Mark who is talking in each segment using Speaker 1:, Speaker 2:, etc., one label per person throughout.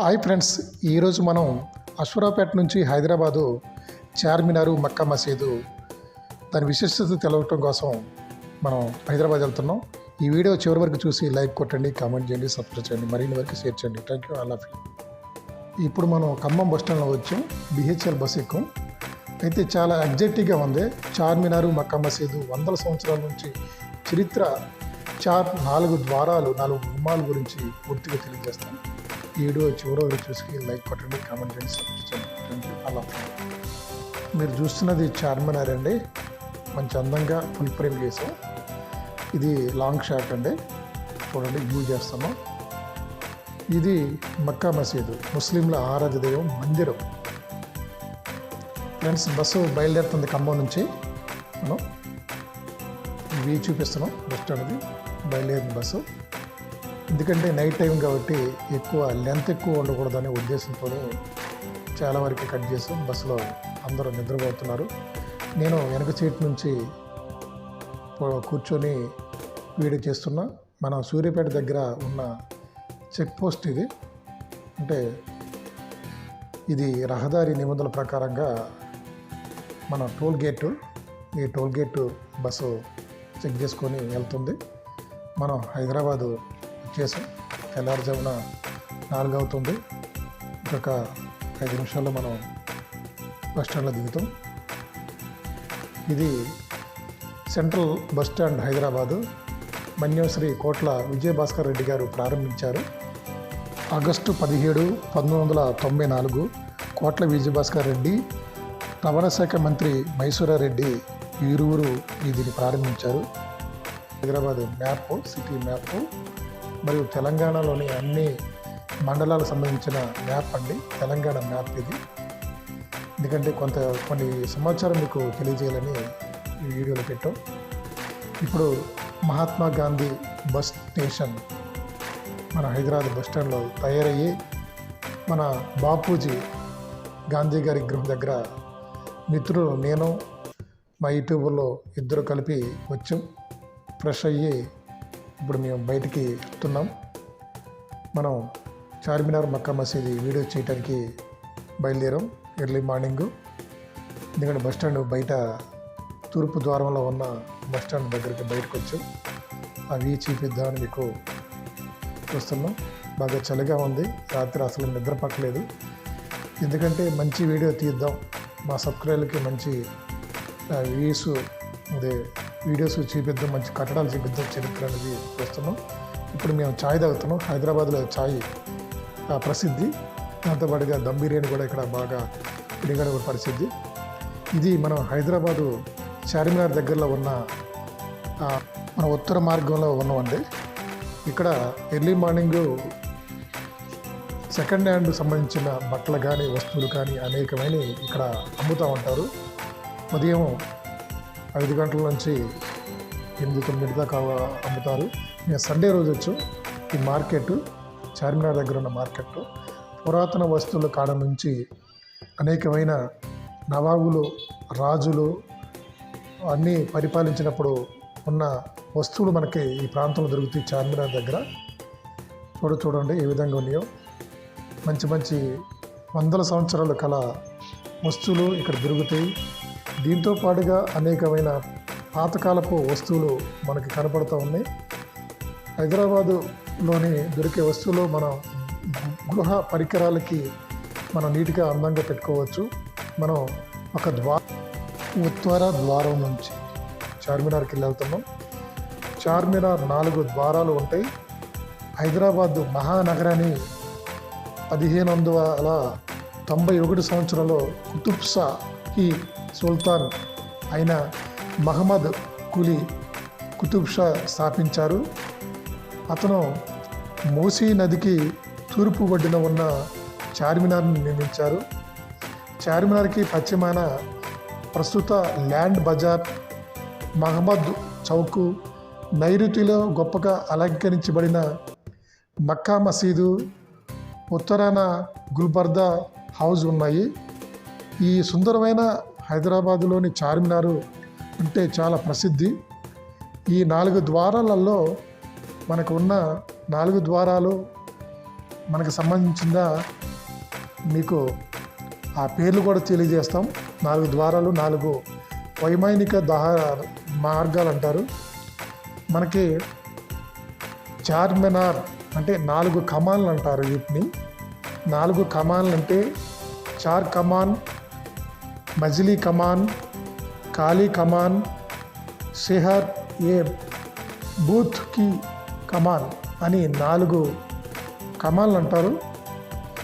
Speaker 1: Hi friends ఈరోజు మనం అశ్వరాపేట నుంచి హైదరాబాదు చార్మినారు మక్కా మసీదు దాని విశిష్టత తెలవటం కోసం మనం హైదరాబాద్ వెళ్తున్నాం. ఈ వీడియో చివరి వరకు చూసి లైక్ కొట్టండి కామెంట్ చేయండి సబ్స్క్రైబ్ చేయండి మరిన్ని వరకు షేర్ చేయండి. Thank you all of you ఇప్పుడు మనం ఖమ్మం బస్ స్టాండ్లో వచ్చాం. బిహెచ్ఎల్ బస్ ఎక్కాం. అయితే చాలా ఎగ్జైటింగ్గా ఉంది. చార్మినారు మక్కా మసీదు వందల సంవత్సరాల నుంచి చరిత్ర చార్ నాలుగు ద్వారాలు నాలుగు గుమ్మాల గురించి పూర్తిగా తెలియజేస్తాను ఈ వీడియో చివరి వరకు చూసి లైక్ కొట్టండి కామెంట్ చేయండి సబ్స్క్రైబ్ చేయండి. మీరు చూస్తున్నది చార్మినార్ అండి. మంచి అందంగా ఫుల్ ఫ్రేమ్ చేసాం ఇది లాంగ్ షాట్ అండి. చూడండి వ్యూ చేస్తున్నాం. ఇది మక్కా మసీదు ముస్లింల ఆరాధ్య దైవం మందిరం. ఫ్రెండ్స్ బస్సు బయలుదేరుతుంది ఖమ్మం నుంచి. మనం ఇవి చూపిస్తున్నాం బస్ స్టాండ్ది బయలుదేరిన బస్సు ఎందుకంటే నైట్ టైం కాబట్టి ఎక్కువ లెంత్ ఎక్కువ ఉండకూడదనే ఉద్దేశంతో చాలా వరకు కట్ చేసాం బస్సులో అందరూ నిద్రపోతున్నారు. నేను వెనక సీట్ నుంచి కూర్చొని వీడియో చేస్తున్నా. మన సూర్యాపేట దగ్గర ఉన్న చెక్ పోస్ట్ ఇది. అంటే ఇది రహదారి నిబంధనల ప్రకారంగా మన టోల్ గేటు ఈ టోల్ గేటు బస్సు చెక్ చేసుకొని వెళ్తుంది. మనం హైదరాబాదు వచ్చేసాం తెల్లారుజామున నాలుగు అవుతుంది ఇంకొక ఐదు నిమిషాల్లో మనం బస్ స్టాండ్లో దిగుతాం. ఇది central bus stand Hyderabad. Manyamsri Kotla Vijayabhaskar Reddy గారు ప్రారంభించారు. ఆగస్టు పదిహేడు పంతొమ్మిది వందల తొంభై నాలుగు కోట్ల విజయభాస్కర్ రెడ్డి రవాణా శాఖ మంత్రి మైసూరారెడ్డి ఇరువురు దీన్ని ప్రారంభించారు. హైదరాబాద్ మ్యాప్ సిటీ మ్యాప్ మరియు తెలంగాణలోని అన్ని మండలాలకు సంబంధించిన మ్యాప్ అండి. తెలంగాణ మ్యాప్ ఇది. ఎందుకంటే కొంత కొన్ని సమాచారం మీకు తెలియజేయాలని ఈ వీడియోలో పెట్టాం. ఇప్పుడు మహాత్మా గాంధీ బస్ స్టేషన్ మన హైదరాబాద్ బస్ స్టాండ్లో తయారయ్యి మన బాపూజీ గాంధీ గారి గృహం దగ్గర మిత్రులు నేను మా యూట్యూబ్లో ఇద్దరు కలిపి వచ్చాం. ఫ్రెష్ అయ్యి ఇప్పుడు మేము బయటికి వెళ్తున్నాం మనం చార్మినార్ మక్కా మసీది వీడియో చేయడానికి బయలుదేరాం ఎర్లీ మార్నింగు. ఎందుకంటే బస్ స్టాండ్ బయట తూర్పు ద్వారంలో ఉన్న బస్ స్టాండ్ దగ్గరికి బయటకు వచ్చాం. అవి చూపిద్దామని మీకు చూస్తున్నాం. బాగా చలిగా ఉంది. రాత్రి అసలు నిద్ర పట్టలేదు. ఎందుకంటే మంచి వీడియో తీద్దాం. మా సబ్స్క్రైబర్లకి మంచి వ్యూస్ అదే వీడియోస్ చూపిద్దాం మంచి కట్టడాలు చూపిద్దాం చరిత్ర అనేది చూస్తున్నాం ఇప్పుడు మేము ఛాయ్ తాగుతున్నాం. హైదరాబాద్లో ఛాయ్ ప్రసిద్ధి. దాంతోపాటుగా దమ్ బిర్యానీ కూడా ఇక్కడ బాగా పిడిగడ ప్రసిద్ధి ఇది మనం హైదరాబాదు చార్మినార్ దగ్గరలో ఉన్న మన ఉత్తర మార్గంలో ఉన్నామండి ఇక్కడ ఎర్లీ మార్నింగ్ సెకండ్ హ్యాండ్ సంబంధించిన బట్టలు కానీ వస్తువులు కానీ అనేకమైన ఇక్కడ అమ్ముతూ ఉంటారు. ఉదయం ఐదు గంటల నుంచి ఎనిమిది తొమ్మిది దాకా అమ్ముతారు. నేను సండే రోజు వచ్చు ఈ మార్కెట్ చార్మినార్ దగ్గర ఉన్న మార్కెట్. పురాతన వస్తువుల కాడ నుంచి అనేకమైన నవాబులు రాజులు అన్నీ పరిపాలించినప్పుడు ఉన్న వస్తువులు మనకి ఈ ప్రాంతంలో దొరుకుతాయి చార్మినార్ దగ్గర. చూడ చూడండి ఏ విధంగా ఉన్నాయో. మంచి మంచి వందల సంవత్సరాల కల వస్తువులు ఇక్కడ దొరుకుతాయి. దీంతో పాటుగా అనేకమైన పాతకాలపు వస్తువులు మనకి కనపడుతూ ఉన్నాయి. హైదరాబాదులోని దొరికే వస్తువులు మనం గృహ పరికరాలకి మనం నీట్గా అందంగా పెట్టుకోవచ్చు. మనం ఒక ద్వా ఉత్తర ద్వారం నుంచి చార్మినార్కి వెళ్ళి వెళ్తున్నాం. చార్మినార్ నాలుగు ద్వారాలు ఉంటాయి. హైదరాబాద్ మహానగరాన్ని పదిహేను వందల తొంభై ఒకటి సంవత్సరంలో కుతుబ్షా ఈ సుల్తాన్ అయిన మహమ్మద్ కులీ కుతుబ్ షా స్థాపించారు. అతను మూసీ నదికి తూర్పు ఒడ్డున ఉన్న చార్మినార్ని నిర్మించారు. చార్మినార్కి పశ్చిమాన ప్రస్తుత ల్యాండ్ బజార్ మహమ్మద్ చౌక్ నైరుతిలో గొప్పగా అలంకరించబడిన మక్కా మసీదు ఉత్తరాన గుల్బర్దా హౌస్ ఉన్నాయి. ఈ సుందరమైన హైదరాబాదులోని చార్మినారు అంటే చాలా ప్రసిద్ధి. ఈ నాలుగు ద్వారాలలో మనకు ఉన్న నాలుగు ద్వారాలు మనకు సంబంధించిన మీకు ఆ పేర్లు కూడా తెలియజేస్తాం. నాలుగు ద్వారాలు నాలుగు వైమానిక దహ మార్గాలు అంటారు. మనకి చార్మినార్ అంటే నాలుగు కమాన్లు అంటారు వీటిని. నాలుగు కమాన్లు అంటే చార్ కమాన్ మజిలీ కమాన్ కాళీ కమాన్ షెహర్ ఏ బూత్కి కమాన్ అని నాలుగు కమాన్లు అంటారు.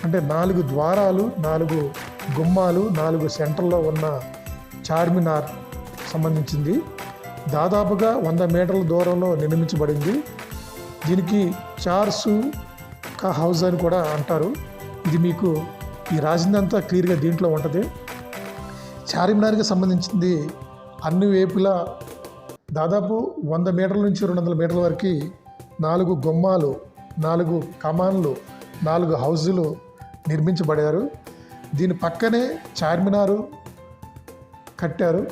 Speaker 1: అంటే నాలుగు ద్వారాలు నాలుగు గుమ్మాలు నాలుగు సెంటర్లో ఉన్న చార్మినార్ సంబంధించింది. దాదాపుగా వంద మీటర్ల దూరంలో నిర్మించబడింది. దీనికి చార్సు కా హౌస్ అని కూడా అంటారు. ఇది మీకు ఈ రాసిందంతా క్లియర్గా దీంట్లో ఉంటుంది. చార్మినార్కి సంబంధించింది అన్ని వైపులా దాదాపు వంద మీటర్ల నుంచి రెండు వందల మీటర్ల వరకు నాలుగు గుమ్మాలు నాలుగు కమాన్లు నాలుగు హౌజులు నిర్మించబడారు. దీని పక్కనే చార్మినారు కట్టారు.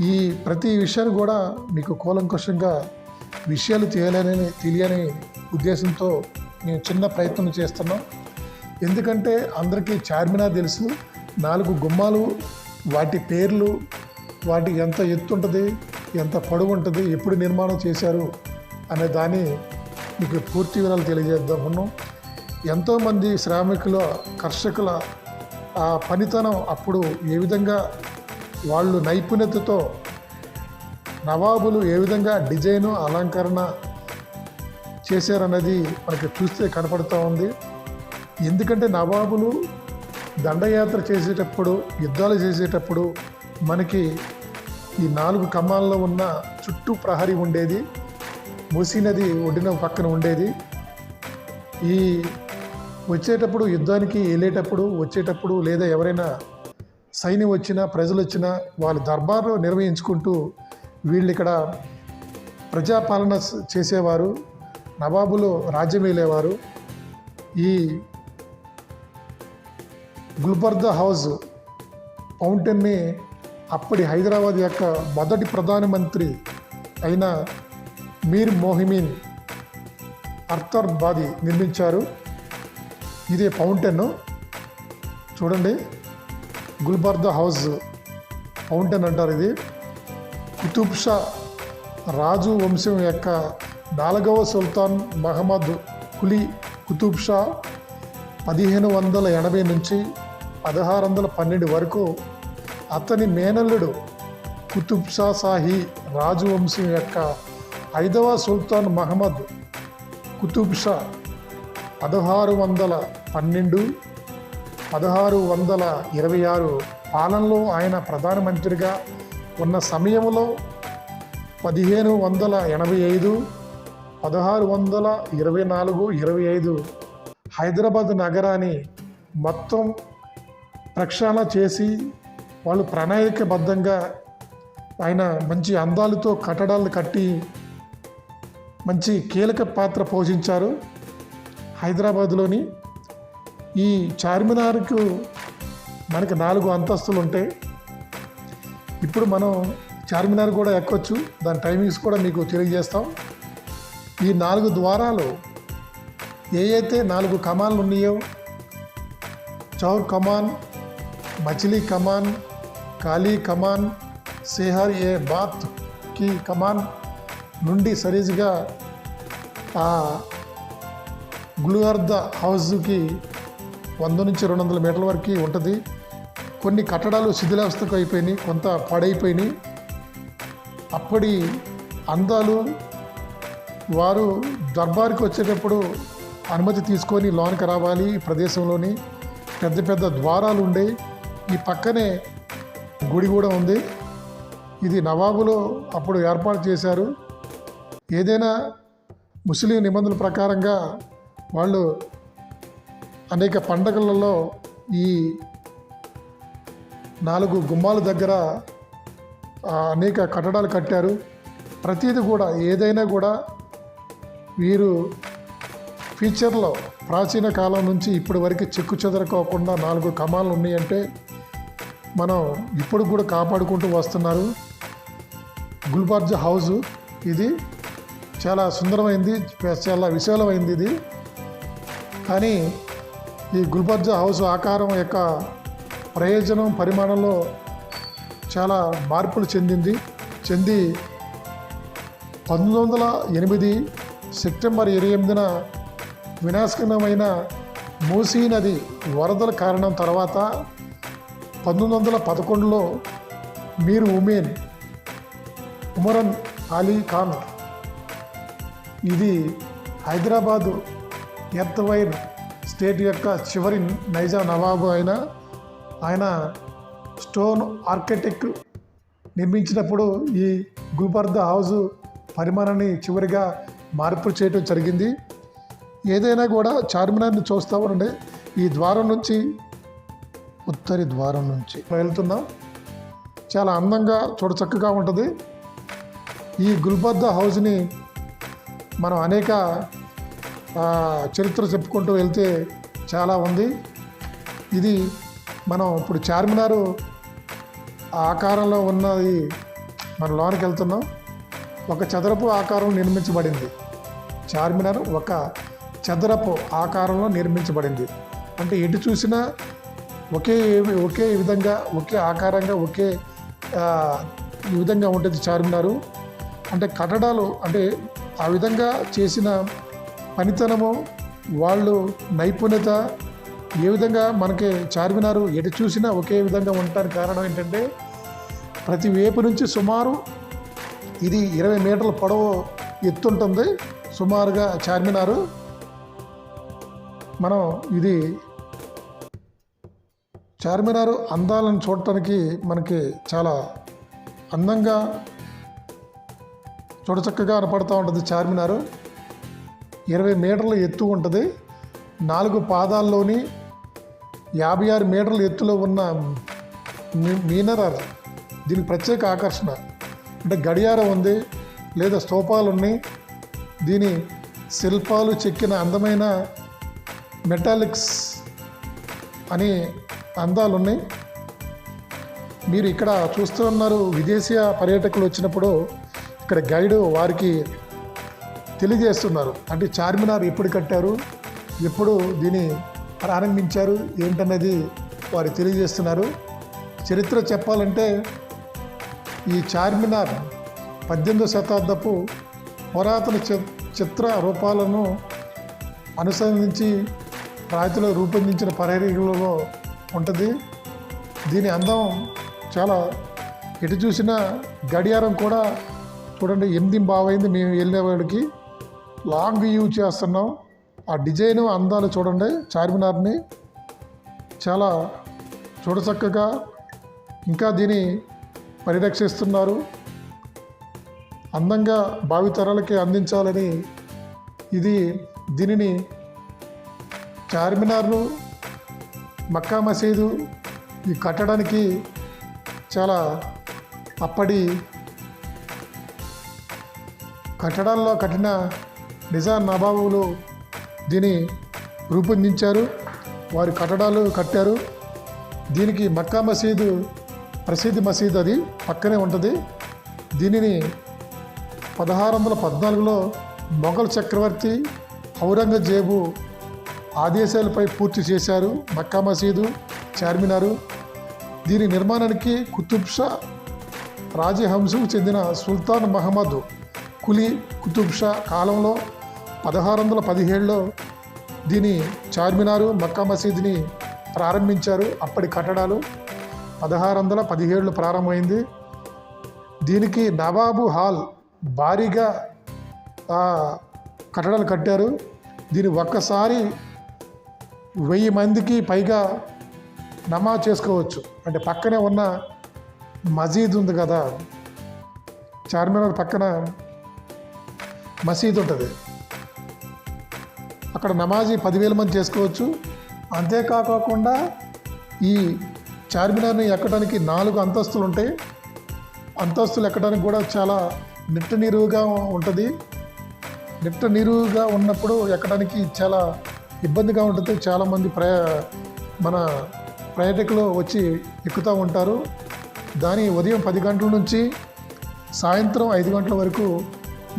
Speaker 1: ఈ ప్రతి విషయాన్ని కూడా మీకు కూలంకుషంగా విషయాలు తెలియాలని తెలియని ఉద్దేశంతో నేను చిన్న ప్రయత్నం చేస్తున్నాం. ఎందుకంటే అందరికీ చార్మినార్ తెలుసు. నాలుగు గుమ్మాలు వాటి పేర్లు వాటి ఎంత ఎత్తు ఉంటుంది ఎంత పొడవు ఉంటుంది ఎప్పుడు నిర్మాణం చేశారు అనే దాన్ని మీకు పూర్తి వివరాలు తెలియజేద్దామన్నాం ఎంతోమంది శ్రామికుల కర్షకుల ఆ పనితనం అప్పుడు ఏ విధంగా వాళ్ళు నైపుణ్యతతో నవాబులు ఏ విధంగా డిజైను అలంకరణ చేశారన్నది మనకి చూస్తే కనపడుతూ ఉంది. ఎందుకంటే నవాబులు దండయాత్ర చేసేటప్పుడు యుద్ధాలు చేసేటప్పుడు మనకి ఈ నాలుగు కమ్మాల్లో ఉన్న చుట్టూ ప్రహరీ ఉండేది. మూసీ నది ఒడ్డిన పక్కన ఉండేది. ఈ వచ్చేటప్పుడు యుద్ధానికి వెళ్ళేటప్పుడు వచ్చేటప్పుడు లేదా ఎవరైనా సైన్యం వచ్చినా ప్రజలు వచ్చినా వాళ్ళ దర్బారు నిర్వహించుకుంటూ వీళ్ళు ఇక్కడ ప్రజాపాలన చేసేవారు. నవాబులు రాజ్యం ఈ గుల్బర్దా హౌస్ ఫౌంటైన్ని అప్పటి హైదరాబాద్ యొక్క మొదటి ప్రధానమంత్రి అయిన మీర్ మోహిమీన్ అర్తర్ బాది నిర్మించారు. ఇదే ఫౌంటైన్ చూడండి గుల్బర్దా హౌస్ ఫౌంటైన్ అంటారు ఇది. కుతుబ్ షా రాజు వంశం యొక్క నాలుగవ సుల్తాన్ మహమ్మద్ కులీ కుతుబ్ షా పదిహేను వందల ఎనభై నుంచి పదహారు వందల పన్నెండు వరకు అతని మేనల్లుడు కుతుబ్ షా సాహి రాజవంశం యొక్క ఐదవ సుల్తాన్ మహమ్మద్ కుతుబ్షా పదహారు వందల పన్నెండు పదహారు వందల ఇరవై ఆరు పాలనలో ఆయన ప్రధానమంత్రిగా ఉన్న సమయంలో పదిహేను వందల ఎనభై ఐదు పదహారు వందల ఇరవై నాలుగు ఇరవై ఐదు హైదరాబాద్ నగరాన్ని మొత్తం ప్రక్షాళన చేసి వాళ్ళు ప్రణాళికబద్ధంగా ఆయన మంచి అందాలతో కట్టడాలు కట్టి మంచి కీలక పాత్ర పోషించారు హైదరాబాద్లోని. ఈ చార్మినార్కు మనకి నాలుగు అంతస్తులు ఉంటాయి ఇప్పుడు మనం చార్మినార్ కూడా ఎక్కొచ్చు. దాని టైమింగ్స్ కూడా మీకు తెలియజేస్తాం. ఈ నాలుగు ద్వారాలు ఏ అయితే నాలుగు కమాన్లు ఉన్నాయో చౌర్ కమాన్ మచిలీ కమాన్ కాలీ కమాన్ సేహర్ ఏ బాత్కి కమాన్ నుండి సరిగ్గా ఆ గులువర్ద హౌస్కి వంద నుంచి రెండు వందల మీటర్ల వరకు ఉంటుంది. కొన్ని కట్టడాలు శిథిలావస్థకు అయిపోయినాయి కొంత పాడైపోయినాయి. అప్పటి అందాలు వారు దర్బార్కి వచ్చేటప్పుడు అనుమతి తీసుకొని లోనికి రావాలి ఈ ప్రదేశంలోని. పెద్ద పెద్ద ద్వారాలు ఉండే ఈ పక్కనే గుడి కూడా ఉంది. ఇది నవాబులో అప్పుడు ఏర్పాటు చేశారు. ఏదైనా ముస్లిం నిబంధనల ప్రకారంగా వాళ్ళు అనేక పండగలలో ఈ నాలుగు గుమ్మాల దగ్గర అనేక కట్టడాలు కట్టారు. ప్రతిదీ కూడా ఏదైనా కూడా వీరు ఫ్యూచర్లో ప్రాచీన కాలం నుంచి ఇప్పటి వరకు చెక్కు చెదరకోకుండా నాలుగు కమాలు ఉన్నాయంటే మనం ఇప్పుడు కూడా కాపాడుకుంటూ వస్తున్నారు. గుల్బార్జ్ హౌస్ ఇది చాలా సుందరమైంది చాలా విశాలమైంది ఇది. కానీ ఈ గుల్బర్జా హౌస్ ఆకారం యొక్క ప్రయోజనం పరిమాణంలో చాలా మార్పులు చెందింది. చెంది పంతొమ్మిది వందల ఎనిమిది సెప్టెంబర్ ఇరవై ఎనిమిదిన వినాశకరమైన మూసీ నది వరదల కారణం తర్వాత పంతొమ్మిది వందల పదకొండులో మీర్ ఉమేన్ ఉమరన్ అలీ ఖాన్. ఇది హైదరాబాదు ఎర్త్వైర్ స్టేట్ యొక్క చివరి నైజా నవాబు అయిన ఆయన స్టోన్ ఆర్కిటెక్ట్ నిర్మించినప్పుడు ఈ గుల్బర్ద హౌజు పరిమాణాన్ని చివరిగా మార్పు చేయడం జరిగింది. ఏదైనా కూడా చార్మినార్ని చూస్తూ ఉండండి ఈ ద్వారం నుంచి ఉత్తరి ద్వారం నుంచి వెళ్తున్నాం. చాలా అందంగా చూడచక్కగా ఉంటుంది. ఈ గుల్బద్ద హౌస్ని మనం అనేక చరిత్ర చెప్పుకుంటూ వెళ్తే చాలా ఉంది. ఇది మనం ఇప్పుడు చార్మినారు ఆ ఆకారంలో ఉన్నది మన లోనికి వెళ్తున్నాం. ఒక చదరపు ఆకారం నిర్మించబడింది. చార్మినార్ ఒక చదరపు ఆకారంలో నిర్మించబడింది. అంటే ఎటు చూసినా ఒకే ఒకే విధంగా ఒకే ఆకారంగా ఒకే ఈ విధంగా ఉంటుంది చార్మినారు. అంటే కట్టడాలు అంటే ఆ విధంగా చేసిన పనితనము వాళ్ళు నైపుణ్యత ఏ విధంగా మనకి చార్మినారు ఎటు చూసినా ఒకే విధంగా ఉండటానికి కారణం ఏంటంటే ప్రతి వేపు నుంచి సుమారు ఇది ఇరవై మీటర్ల పొడవు ఎత్తుంటుంది సుమారుగా చార్మినారు మనం ఇది చార్మినార్ అందాలను చూడటానికి మనకి చాలా అందంగా చూడచక్కగా కనపడుతూ ఉంటుంది చార్మినారు. ఇరవై మీటర్ల ఎత్తు ఉంటుంది. నాలుగు పాదాల్లోని యాభై ఆరు మీటర్ల ఎత్తులో ఉన్న మీ- దీని దీనికి ప్రత్యేక ఆకర్షణ. అంటే గడియారం ఉంది లేదా స్తూపాలు ఉన్నాయి దీని శిల్పాలు చెక్కిన అందమైన మెటాలిక్స్ అని అందాలు ఉన్నాయి మీరు ఇక్కడ చూస్తూ ఉన్నారు విదేశీయ పర్యాటకులు వచ్చినప్పుడు ఇక్కడ గైడ్ వారికి తెలియజేస్తున్నారు. అంటే చార్మినార్ ఎప్పుడు కట్టారు ఎప్పుడు దీన్ని ప్రారంభించారు ఏంటన్నది వారు తెలియజేస్తున్నారు. చరిత్ర చెప్పాలంటే ఈ చార్మినార్ పద్దెనిమిదో శతాబ్దపు పురాతన చి- చిత్ర రూపాలను అనుసంధించి రాతిలో రూపొందించిన పర్యాటకులలో ఉంటుంది. దీని అందం చాలా ఎటు చూసినా గడియారం కూడా చూడండి ఎనిమిది బాగైంది మేము వెళ్ళేవాడికి లాంగ్ వ్యూ చేస్తున్నాం. ఆ డిజైన్ అందాలు చూడండి చార్మినార్ని చాలా చూడచక్కగా ఇంకా దీన్ని పరిరక్షిస్తున్నారు. అందంగా భావితరాలకి అందించాలని ఇది దీనిని చార్మినార్ను మక్కా మసీదు ఈ కట్టడానికి చాలా అప్పటి కట్టడాల్లో కట్టిన నిజాం నవాబులు దీన్ని రూపొందించారు వారి కట్టడాలు కట్టారు. దీనికి మక్కా మసీదు ప్రసిద్ధి మసీద్ అది పక్కనే ఉంటుంది. దీనిని పదహారు వందల పద్నాలుగులో మొఘల్ చక్రవర్తి ఔరంగజేబు ఆదేశాలపై పూర్తి చేశారు మక్కా మసీదు చార్మినారు. దీని నిర్మాణానికి కుతుబ్ షా రాజహంశకు చెందిన సుల్తాన్ మహమ్మద్ కులీ కుతుబ్ షా కాలంలో పదహారు వందల పదిహేడులో దీని చార్మినారు మక్కా మసీదుని ప్రారంభించారు. అప్పటి కట్టడాలు పదహారు వందల పదిహేడులో ప్రారంభమైంది. దీనికి నవాబు హాల్ భారీగా కట్టడాలు కట్టారు. దీని ఒక్కసారి వెయ్యి మందికి పైగా నమాజ్ చేసుకోవచ్చు. అంటే పక్కనే ఉన్న మజీద్ ఉంది కదా చార్మినార్ పక్కన మసీద్ ఉంటుంది. అక్కడ నమాజీ పదివేల మంది చేసుకోవచ్చు. అంతేకాకుండా ఈ చార్మినార్ని ఎక్కడానికి నాలుగు అంతస్తులు ఉంటాయి. అంతస్తులు ఎక్కడానికి కూడా చాలా నిట్ట నిరువుగా ఉంటుంది. నిట్ట నిరువుగా ఉన్నప్పుడు ఎక్కడానికి చాలా ఇబ్బందిగా ఉంటుంది. చాలామంది ప్రయా మన పర్యాటకులు వచ్చి ఎక్కుతూ ఉంటారు. దాని ఉదయం పది గంటల నుంచి సాయంత్రం ఐదు గంటల వరకు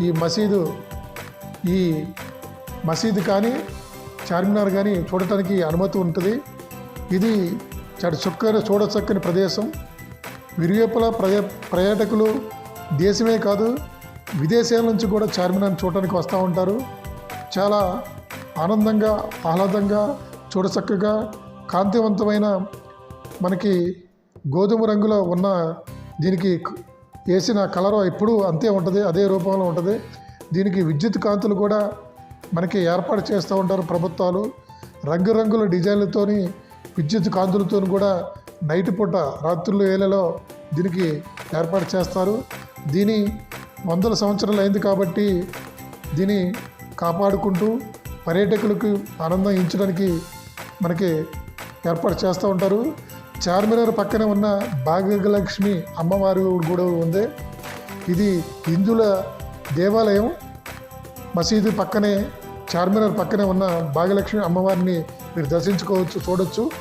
Speaker 1: ఈ మసీదు ఈ మసీదు కానీ చార్మినార్ కానీ చూడటానికి అనుమతి ఉంటుంది. ఇది చాలా చక్కని చూడచక్కని ప్రదేశం. విరివేపుల ప్రయ పర్యాటకులు దేశమే కాదు విదేశాల నుంచి కూడా చార్మినార్ని చూడటానికి వస్తూ ఉంటారు. చాలా ఆనందంగా ఆహ్లాదంగా చూడచక్కగా కాంతివంతమైన మనకి గోధుమ రంగులో ఉన్న దీనికి వేసిన కలర్ ఎప్పుడూ అంతే ఉంటుంది అదే రూపంలో ఉంటుంది. దీనికి విద్యుత్ కాంతులు కూడా మనకి ఏర్పాటు చేస్తూ ఉంటారు ప్రభుత్వాలు. రంగురంగుల డిజైన్లతోని విద్యుత్ కాంతులతో కూడా నైట్ పూట రాత్రులు వేళలో దీనికి ఏర్పాటు చేస్తారు. దీని వందల సంవత్సరాలు అయింది కాబట్టి దీన్ని కాపాడుకుంటూ పర్యాటకులకు ఆనందం ఇచ్చడానికి మనకి ఏర్పాటు చేస్తూ ఉంటారు. చార్మినార్ పక్కనే ఉన్న భాగ్యలక్ష్మి అమ్మవారి కూడా ఉంది. ఇది హిందువుల దేవాలయం. మసీదు పక్కనే చార్మినార్ పక్కనే ఉన్న భాగ్యలక్ష్మి అమ్మవారిని మీరు దర్శించుకోవచ్చు చూడొచ్చు.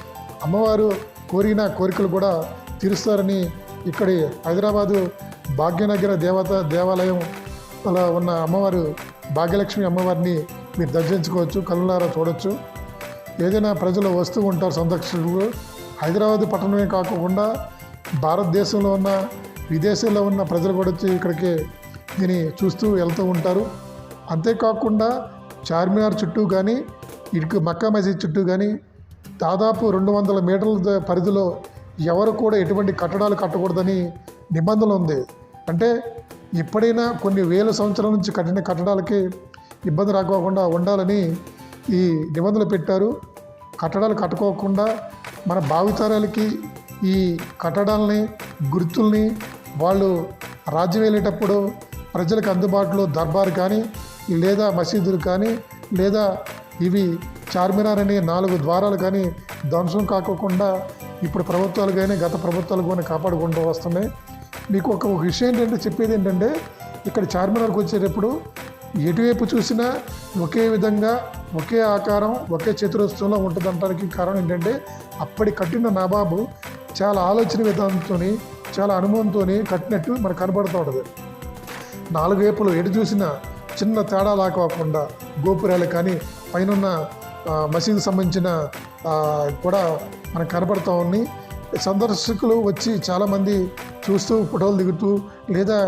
Speaker 1: అమ్మవారు కోరిన కోరికలు కూడా తీరుస్తారని ఇక్కడి హైదరాబాదు భాగ్యనగర దేవత దేవాలయం అలా ఉన్న అమ్మవారు భాగ్యలక్ష్మి అమ్మవారిని మీరు దర్శించుకోవచ్చు కళ్ళారా చూడొచ్చు. ఏదైనా ప్రజలు వస్తూ ఉంటారు సందర్శకులు హైదరాబాద్ పట్టణమే కాకుండా భారతదేశంలో ఉన్న విదేశాల్లో ఉన్న ప్రజలు కూడా వచ్చి ఇక్కడికి దీన్ని చూస్తూ వెళ్తూ ఉంటారు. అంతేకాకుండా చార్మినార్ చుట్టూ కానీ ఇటుకు మక్కా మసీద్ చుట్టూ కానీ దాదాపు రెండు వందల మీటర్ల పరిధిలో ఎవరు కూడా ఎటువంటి కట్టడాలు కట్టకూడదని నిబంధన ఉంది. అంటే ఎప్పుడైనా కొన్ని వేల సంవత్సరాల నుంచి కట్టిన కట్టడాలకి ఇబ్బంది రాకోకుండా ఉండాలని ఈ నిబంధనలు పెట్టారు. కట్టడాలు కట్టుకోకుండా మన భావితరాలకి ఈ కట్టడాలని గుర్తుల్ని వాళ్ళు రాజ్యం వెళ్ళేటప్పుడు ప్రజలకు అందుబాటులో దర్బార్ కానీ లేదా మసీదులు కానీ లేదా ఇవి చార్మినార్ అనే నాలుగు ద్వారాలు కానీ ధ్వంసం కాకోకుండా ఇప్పుడు ప్రభుత్వాలు కానీ గత ప్రభుత్వాలు కానీ కాపాడుకుంటూ వస్తున్నాయి. మీకు ఒక ఒక విషయం ఏంటంటే చెప్పేది ఏంటంటే ఇక్కడ చార్మినార్కి వచ్చేటప్పుడు ఎటువైపు చూసినా ఒకే విధంగా ఒకే ఆకారం ఒకే చతురస్రంలో ఉంటుందంటానికి కారణం ఏంటంటే అప్పటి కట్టిన నవాబు చాలా ఆలోచన విధానంతో చాలా అనుభవంతో కట్టినట్టు మనకు కనబడుతూ ఉంటుంది. నాలుగు వైపులు ఎటు చూసినా చిన్న తేడా లాకోకుండా గోపురాలు కానీ పైన మసీదు సంబంధించిన కూడా మనకు కనపడతా ఉన్నాయి. సందర్శకులు వచ్చి చాలామంది చూస్తూ ఫోటోలు దిగుతూ లేదా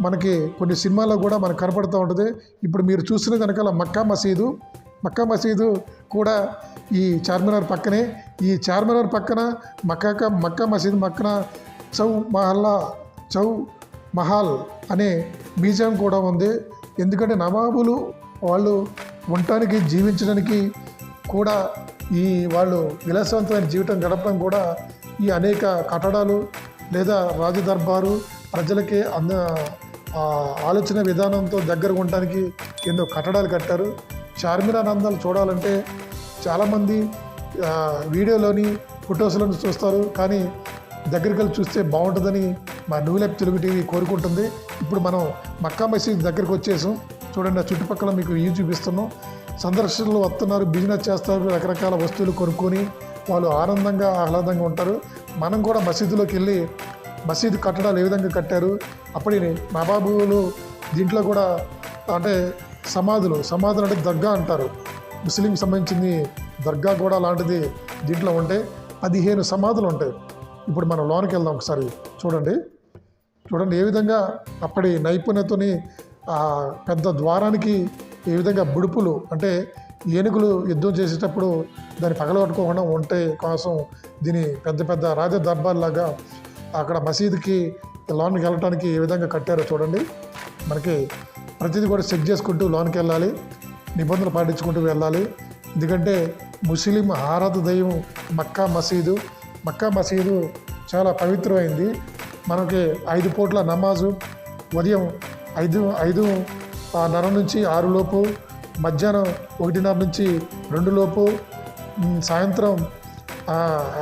Speaker 1: మనకి కొన్ని సినిమాల్లో కూడా మనకు కనపడుతూ ఉంటుంది. ఇప్పుడు మీరు చూసిన వెనకాల మక్కా మసీదు. మక్కా మసీదు కూడా ఈ చార్మినార్ పక్కనే. ఈ చార్మినార్ పక్కన మక్కా మక్కా మసీదు పక్కన చౌ మహల్లా చౌ మహల్ అనే మ్యూజియం కూడా ఉంది. ఎందుకంటే నవాబులు వాళ్ళు ఉండటానికి జీవించడానికి కూడా ఈ వాళ్ళు విలాసవంతమైన జీవితం గడపడం కూడా ఈ అనేక కట్టడాలు లేదా రాజదర్బారు ప్రజలకి అంద ఆలోచన విధానంతో దగ్గర ఉండడానికి ఎన్నో కట్టడాలు కట్టారు. చార్మినార్ అందాలు చూడాలంటే చాలామంది వీడియోలోని ఫొటోస్లను చూస్తారు. కానీ దగ్గరికి వెళ్ళి చూస్తే బాగుంటుందని మా న్యూలెప్ తెలుగు టీవీ కోరుకుంటుంది. ఇప్పుడు మనం మక్కా మసీద్ దగ్గరికి వచ్చేసాం. చూడండి ఆ చుట్టుపక్కల మీకు వ్యూ చూపిస్తున్నాం. సందర్శకులు వస్తున్నారు బిజినెస్ చేస్తారు రకరకాల వస్తువులు కొనుక్కొని వాళ్ళు ఆనందంగా ఆహ్లాదంగా ఉంటారు. మనం కూడా మసీదులోకి వెళ్ళి మసీదు కట్టడాలు ఏ విధంగా కట్టారు? అప్పటి నవాబులు దీంట్లో కూడా అంటే సమాధులు సమాధులు అంటే దర్గా అంటారు. ముస్లిం సంబంధించింది దర్గా కూడా లాంటిది దీంట్లో ఉంటే పదిహేను సమాధులు ఉంటాయి. ఇప్పుడు మనం లోనికి వెళ్దాం ఒకసారి. చూడండి. చూడండి ఏ విధంగా అప్పటి నైపుణ్యతని ఆ పెద్ద ద్వారానికి ఏ విధంగా బుడుపులు అంటే ఏనుగులు యుద్ధం చేసేటప్పుడు దాన్ని పగలగొట్టుకోకుండా ఉంటే కోసం దీని పెద్ద పెద్ద రాజ దర్బార్లాగా అక్కడ మసీదుకి లోన్కి వెళ్ళడానికి ఏ విధంగా కట్టారో చూడండి. మనకి ప్రతిదీ కూడా చెక్ చేసుకుంటూ లోన్కి వెళ్ళాలి. నిబంధనలు పాటించుకుంటూ వెళ్ళాలి. ఎందుకంటే ముస్లిం ఆరాధ దైవం మక్కా మసీదు. మక్కా మసీదు చాలా పవిత్రమైంది. మనకి ఐదు పూట్ల నమాజు ఉదయం ఐదు ఐదు నర నుంచి ఆరు లోపు మధ్యాహ్నం ఒకటిన్నర నుంచి రెండు లోపు సాయంత్రం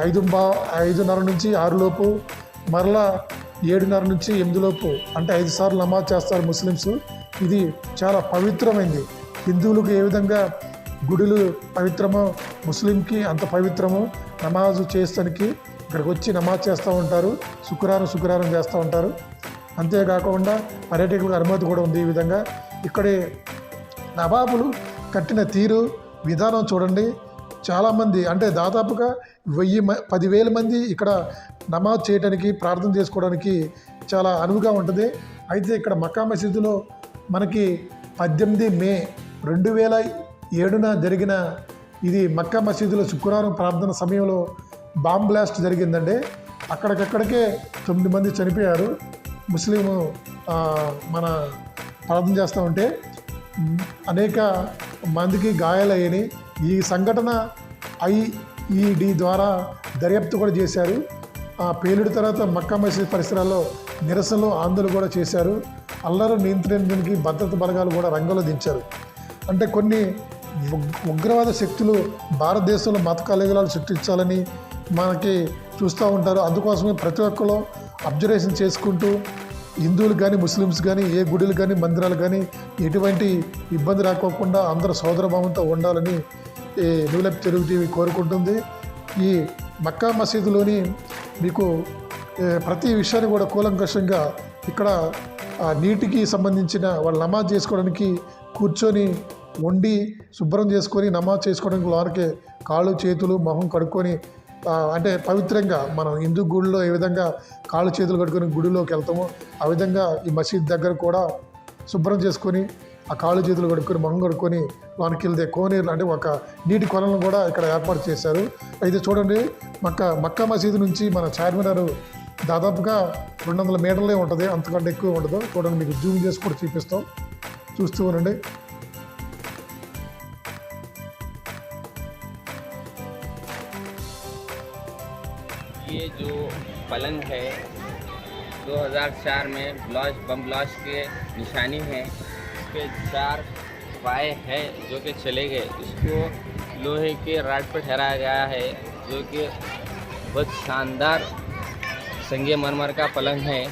Speaker 1: ఐదు బా ఐదున్నర నుంచి ఆరు లోపు మరలా ఏడున్నర నుంచి ఎనిమిది లోపు అంటే ఐదు సార్లు నమాజ్ చేస్తారు ముస్లిమ్స్. ఇది చాలా పవిత్రమైంది. హిందువులకు ఏ విధంగా గుడులు పవిత్రమో ముస్లింకి అంత పవిత్రము నమాజు చేస్తానికి ఇక్కడికి వచ్చి నమాజ్ చేస్తూ ఉంటారు. శుక్రవారం శుక్రవారం చేస్తూ ఉంటారు. అంతేకాకుండా పర్యాటకులకు అనుమతి కూడా ఉంది ఈ విధంగా. ఇక్కడే నవాబులు కట్టిన తీరు విధానం చూడండి. చాలామంది అంటే దాదాపుగా వెయ్యి మ పదివేల మంది ఇక్కడ నమాజ్ చేయడానికి ప్రార్థన చేసుకోవడానికి చాలా అనువుగా ఉంటుంది. అయితే ఇక్కడ మక్కా మసీదులో మనకి పద్దెనిమిది మే రెండు వేల ఏడున జరిగిన ఇది మక్కా మసీదులో శుక్రవారం ప్రార్థన సమయంలో బాంబ్ బ్లాస్ట్ జరిగిందండి. అక్కడికక్కడికే తొమ్మిది మంది చనిపోయారు. ముస్లిం మన ప్రార్థన చేస్తూ ఉంటే అనేక మందికి గాయాలయ్యాయి ఈ సంఘటన ఐఈడి ద్వారా దర్యాప్తు కూడా చేశారు. ఆ పేలుడు తర్వాత మక్కా మసీద్ పరిసరాల్లో నిరసనలు ఆందోళన కూడా చేశారు. అల్లరు నియంత్రించడానికి భద్రత బలగాలు కూడా రంగంలో దించారు. అంటే కొన్ని ఉగ్రవాద శక్తులు భారతదేశంలో మత కలగలాలు సృష్టించాలని మనకి చూస్తూ ఉంటారు. అందుకోసమే ప్రతి ఒక్కరు అబ్జర్వేషన్ చేసుకుంటూ హిందువులు కానీ ముస్లిమ్స్ కానీ ఏ గుడులు కానీ మందిరాలు కానీ ఎటువంటి ఇబ్బంది రాకోకుండా అందరూ సోదరభావంతో ఉండాలని ఈ నూలెప్ తెలుగు టీవీ కోరుకుంటుంది. ఈ మక్కా మసీదులోని మీకు ప్రతి విషయాన్ని కూడా కూలంకషంగా ఇక్కడ ఆ నీటికి సంబంధించిన వాళ్ళు నమాజ్ చేసుకోవడానికి కూర్చొని వండి శుభ్రం చేసుకొని నమాజ్ చేసుకోవడానికి వారికి కాళ్ళు చేతులు మొహం కడుక్కొని అంటే పవిత్రంగా మనం హిందూ గుడిలో ఏ విధంగా కాళ్ళు చేతులు కట్టుకొని గుడిలోకి వెళ్తామో ఆ విధంగా ఈ మసీద్ దగ్గర కూడా శుభ్రం చేసుకొని ఆ కాళ్ళు చేతులు కడుక్కొని మొహం కడుక్కొని లోనికి వెళ్తే కోనేరు అంటే ఒక నీటి కొలను కూడా ఇక్కడ ఏర్పాటు చేశారు. అయితే చూడండి మక్క మక్కా మసీదు నుంచి మన చార్మినార్ దాదాపుగా రెండు వందల మీటర్లే ఉంటుంది అంతకంటే ఎక్కువ ఉండదు చూడండి మీకు జూమ్ చేసి కూడా చూపిస్తాం. చూస్తూ ఉండండి.
Speaker 2: ये जो पलंग है 2004 में ब्लास्ट बम ब्लास्ट के निशानी है। इस पे चार पाए हैं जो कि चले गए। इसको लोहे के राड पर ठहराया गया है, जो कि बहुत शानदार संगे मरमर का पलंग है।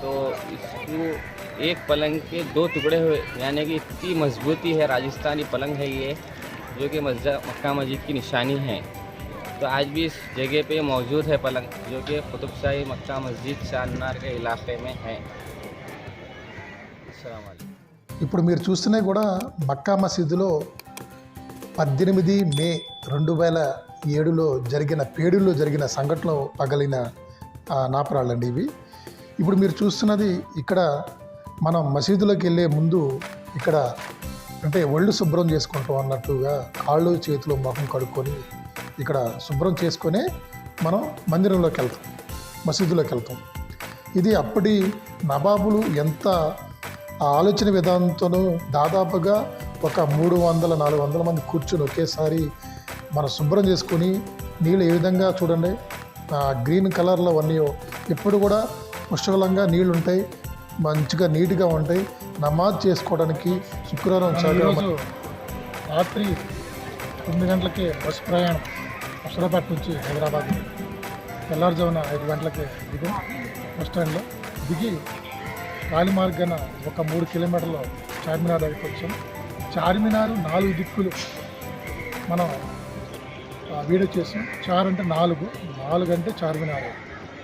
Speaker 2: तो इसको एक पलंग के दो टुकड़े हुए, यानी कि इतनी मजबूती है, राजस्थानी पलंग है ये, जो कि मस्जिद, मक्का मस्जिद की निशानी है। तो आज भी इस जगह पे मौजूद है पलंग जो कि कुतुब शाही मक्का मस्जिद चारमीनार के इलाके में है अस्सलाम वालेकुम
Speaker 1: ఇప్పుడు మీరు చూస్తున్నవి కూడా మక్కా మసీదులో పద్దెనిమిది మే రెండు వేల ఏడులో జరిగిన పేడుల్లో జరిగిన సంఘటనలో పగలిన ఆ, నాపరాళ్ళండి ఇవి ఇప్పుడు మీరు చూస్తున్నది ఇక్కడ మనం మసీదులోకి వెళ్ళే ముందు ఇక్కడ అంటే ఒళ్ళు శుభ్రం చేసుకుంటాం అన్నట్టుగా కాళ్ళు చేతులు మొహం కడుక్కొని ఇక్కడ శుభ్రం చేసుకొని మనం మందిరంలోకి వెళ్తాం మసీదులోకి వెళ్తాం. ఇది అప్పటి నవాబులు ఎంత ఆలోచన విధానంతోనూ దాదాపుగా ఒక మూడు వందల నాలుగు వందల మంది కూర్చుని ఒకేసారి మనం శుభ్రం చేసుకొని నీళ్ళు ఏ విధంగా చూడండి ఆ గ్రీన్ కలర్లో అన్నీ ఎప్పుడు కూడా పుష్కలంగా నీళ్ళు ఉంటాయి మంచిగా నీట్గా ఉంటాయి. నమాజ్ చేసుకోవడానికి శుక్రవారం ఈరోజు రాత్రి తొమ్మిది గంటలకి బస్సు ప్రయాణం. హుషరాబాద్ నుంచి హైదరాబాద్ తెల్లారుజామున ఐదు గంటలకి దిగి. బస్ స్టాండ్లో దిగి గాలి మార్గాన ఒక మూడు కిలోమీటర్లు చార్మినార్ దగ్గరికి వచ్చాం. చార్మినార్ నాలుగు దిక్కులు మనం వీడియో చేసాం చార్ అంటే నాలుగు నాలుగు అంటే చార్మినార్.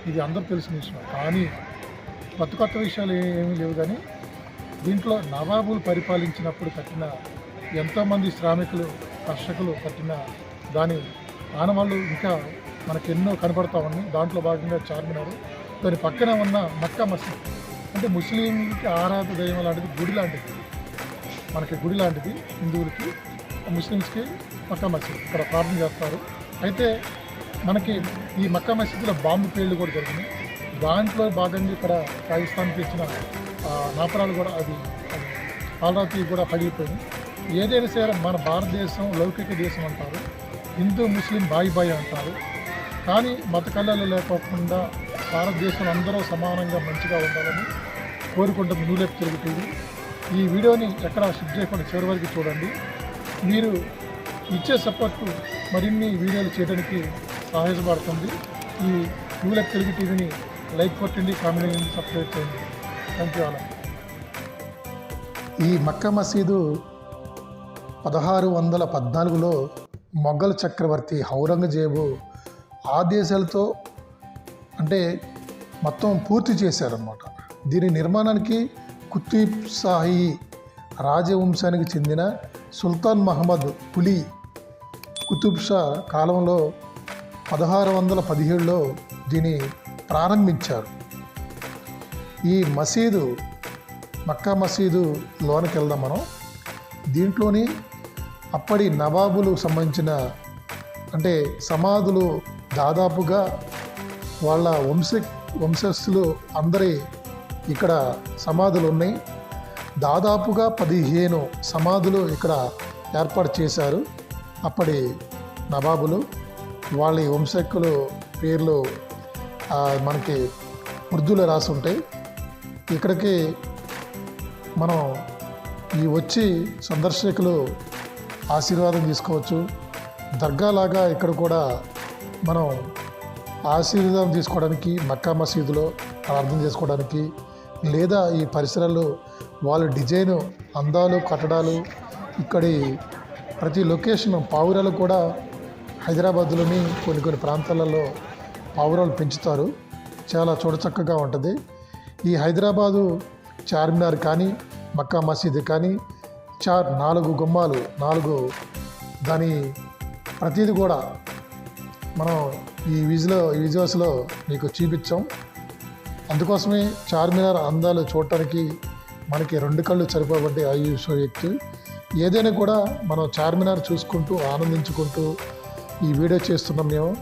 Speaker 1: ఇది అందరూ తెలిసిన విషయం. కానీ కొత్త కొత్త విషయాలు ఏమీ లేవు కానీ దీంట్లో నవాబులు పరిపాలించినప్పుడు కట్టిన ఎంతోమంది శ్రామికులు కర్షకులు కట్టిన దాని ఆనవాళ్ళు ఇంకా మనకి ఎన్నో కనపడతా ఉన్నాయి. దాంట్లో భాగంగా చార్మినార్. దాని పక్కన ఉన్న మక్కా మసీద్. అంటే ముస్లింకి ఆరాధ దైవం లాంటిది గుడి లాంటిది. మనకి గుడి లాంటిది హిందువులకి ముస్లిమ్స్కి మక్కా మసీద్. ఇక్కడ ప్రార్థన చేస్తారు. అయితే మనకి ఈ మక్కా మసీదులో బాంబు పేర్లు కూడా జరిగినాయి దాంట్లో భాగంగా ఇక్కడ పాకిస్తాన్కి ఇచ్చిన నాపరాలు కూడా అది ఆల్రాతి కూడా పగిలిపోయింది. ఏదైనా సరే మన భారతదేశం లౌకిక దేశం అంటారు. హిందూ ముస్లిం బాయ్ బాయ్ అంటారు. కానీ మత కళలు లేకోకుండా భారతదేశంలో అందరూ సమానంగా మంచిగా ఉండాలని కోరుకుంటుంది నూలెప్ తెలుగు టీవీ ఈ వీడియోని ఎక్కడ షిఫ్ట్ చేయకుండా చివరి వరకు చూడండి. మీరు ఇచ్చే సపోర్ట్ మరిన్ని వీడియోలు చేయడానికి సహాయపడుతుంది. ఈ నూలెప్ తెలుగు టీవీని లైక్ కొట్టండి కామెంట్ చేయండి సబ్స్క్రైబ్ చేయండి. థ్యాంక్ యూ అలా ఈ మక్కా మసీదు పదహారు వందల పద్నాలుగులో మొఘల్ చక్రవర్తి ఔరంగజేబు ఆదేశాలతో అంటే మొత్తం పూర్తి చేశారన్నమాట. దీని నిర్మాణానికి కుతీబ్ షాహీ రాజవంశానికి చెందిన సుల్తాన్ మహమ్మద్ పులి కుతుబ్ షా కాలంలో పదహారు వందల పదిహేడులో దీన్ని ప్రారంభించారు. ఈ మసీదు మక్కా మసీదు లోనికి వెళ్దాం మనం. దీంట్లోని అప్పటి నవాబులు సంబంధించిన అంటే సమాధులు దాదాపుగా వాళ్ళ వంశ వంశస్థులు అందరి ఇక్కడ సమాధులు ఉన్నాయి. దాదాపుగా పదిహేను సమాధులు ఇక్కడ ఏర్పాటు చేశారు అప్పటి నవాబులు. వాళ్ళ వంశకులు పేర్లు మనకి ఉర్దూలో రాసి ఉంటాయి. ఇక్కడికి మనం ఈ వచ్చి సందర్శకులు ఆశీర్వాదం తీసుకోవచ్చు. దర్గాలాగా ఇక్కడ కూడా మనం ఆశీర్వాదం తీసుకోవడానికి మక్కా మసీదులో ప్రార్థన చేసుకోవడానికి లేదా ఈ పరిసరాల్లో వాళ్ళ డిజైన్ అందాలు కట్టడాలు ఇక్కడి ప్రతి లొకేషన్ పావురాలు కూడా హైదరాబాద్లోని కొన్ని కొన్ని ప్రాంతాలలో పావురాలు పెంచుతారు. చాలా చూడచక్కగా ఉంటుంది. ఈ హైదరాబాదు చార్మినార్ కానీ మక్కా మసీదు కానీ చార్ నాలుగు గుమ్మాలు నాలుగు దాని ప్రతిది కూడా మనం ఈ విజులో ఈ విజువల్స్లో మీకు చూపించాం. అందుకోసమే చార్మినార్ అందాలు చూడటానికి మనకి రెండు కళ్ళు సరిపోబడ్డే ఆయుష్ వ్యక్తి. ఏదైనా కూడా మనం చార్మినార్ చూసుకుంటూ ఆనందించుకుంటూ ఈ వీడియో చేస్తున్నాం మేము.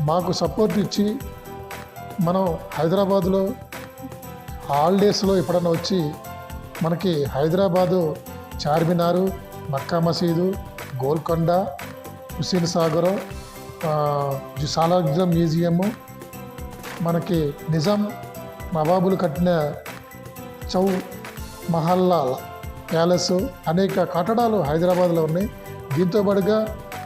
Speaker 1: మాకు సపోర్ట్ ఇచ్చి మనం హైదరాబాదులో హాలిడేస్లో ఎప్పుడన్నా వచ్చి మనకి హైదరాబాదు చార్మినారు మక్కా మసీదు గోల్కొండ హుస్సేన్ సాగర్ సాలార్జంగ్ మ్యూజియము మనకి నిజాం నవాబులు కట్టిన చౌ మహల్లా ప్యాలెస్ అనేక కట్టడాలు హైదరాబాద్లో ఉన్నాయి. దీంతో పాటుగా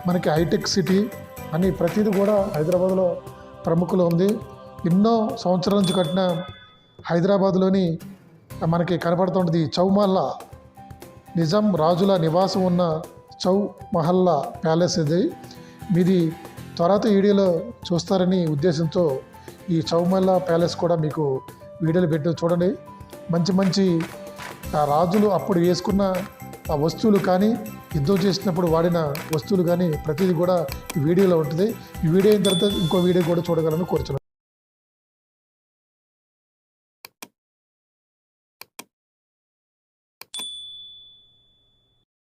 Speaker 1: మనకి హైటెక్ సిటీ అని ప్రతిదీ కూడా హైదరాబాద్లో ప్రముఖులు ఉంది. ఎన్నో సంవత్సరాల నుంచి కట్టిన హైదరాబాద్లోని మనకి కనపడుతుంటుంది చౌమల్లా చౌమహల్లా నిజాం రాజుల నివాసం ఉన్న చౌ మహల్లా ప్యాలెస్ ఇది. మీది త్వరత వీడియోలో చూస్తారని ఉద్దేశంతో ఈ చౌమహల్లా ప్యాలెస్ కూడా మీకు వీడియోలు పెట్టి చూడండి. మంచి మంచి రాజులు అప్పుడు వేసుకున్న ఆ వస్తువులు కానీ యుద్ధం చేసినప్పుడు వాడిన వస్తువులు కానీ ప్రతిదీ కూడా ఈ వీడియోలో ఉంటుంది. ఈ వీడియో అయిన తర్వాత ఇంకో వీడియో కూడా చూడగలను కోరుచున్నాను.